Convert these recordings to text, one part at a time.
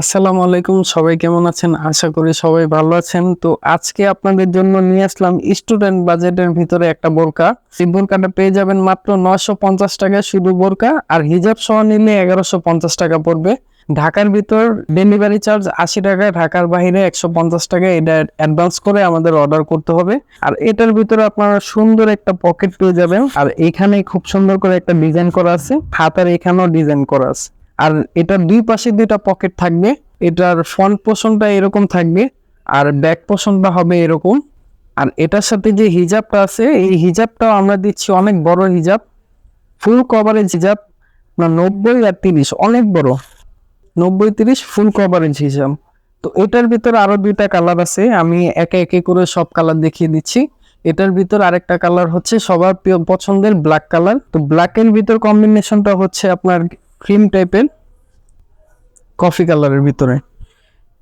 আসসালামু আলাইকুম, সবাই কেমন আছেন? আশা করি সবাই ভালো আছেন। তো আজকে আপনাদের জন্য নিয়ে আসলাম স্টুডেন্ট বাজেটের ভিতরে একটা বোরকা। এই বোরকাটা পেয়ে যাবেন মাত্র নশো পঞ্চাশ টাকা শুধু বোরকা আর হিজাব সহ নিলে এগারোশো পঞ্চাশ টাকা পড়বে। ঢাকার ভিতর ডেলিভারি চার্জ আশি টাকা ঢাকার বাইরে একশো পঞ্চাশ টাকা এটা অ্যাডভান্স করে আমাদের অর্ডার করতে হবে। আর এটার ভিতরে আপনারা সুন্দর একটা পকেট পেয়ে যাবেন। আর এখানে খুব সুন্দর করে একটা ডিজাইন করা আছে। হাতার এখানেও ডিজাইন করা আছে। আর এটার দুই পাশে দুইটা পকেট থাকবে। এটার ফ্রন্ট পোর্শনটা এরকম থাকবে আর ব্যাক পোর্শনটা হবে এরকম। আর এটার সাথে যে হিজাবটা আছে, এই হিজাবটাও আমরা দিচ্ছি অনেক বড় হিজাব। ফুল কভারেজ হিজাব, না, নব্বই আর তিরিশ, অনেক বড়। নব্বই, তিরিশ ফুল কভারেজ হিসাব তো এটার ভিতরে আরও দুইটা কালার আছে, আমি একে একে করে সব কালার দেখিয়ে দিচ্ছি। এটার ভিতর আরেকটা কালার হচ্ছে সবার পছন্দের ব্ল্যাক কালার তো ব্ল্যাকের ভিতর কম্বিনেশনটা হচ্ছে আপনার ক্রিম টাইপের কফি কালারের ভিতরে।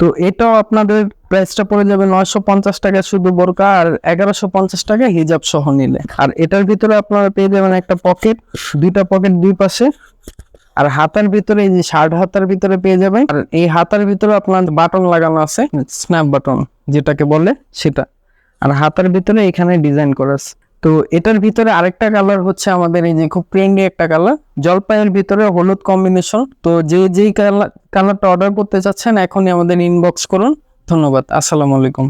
তো এটাও আপনাদের প্রাইসটা পড়ে যাবে নয়শো পঞ্চাশ টাকা শুধু বোরকা আর এগারোশো পঞ্চাশ টাকা হিজাব সহ নিলে। আর এটার ভিতরে আপনারা পেয়ে যাবেন একটা পকেট দুইটা পকেট দুই পাশে। আর হাতার ভিতরে এই যে শার্ট হাতার ভিতরে পেয়ে যাবেন। আর এই হাতার ভিতরে আপনার বাটন লাগানো আছে স্ন্যাপ বাটন যেটাকে বলে সেটা। আর হাতার ভিতরে এখানে ডিজাইন করা আছে। তো এটার ভিতরে আরেকটা কালার হচ্ছে আমাদের এই যে খুব ট্রেন্ডি একটা কালার জলপাইয়ের ভিতরে হলুদ কম্বিনেশন তো যে যেই কালার কালারটা অর্ডার করতে চাচ্ছেন, এখনই আমাদের ইনবক্স করুন। ধন্যবাদ, আসসালামু আলাইকুম।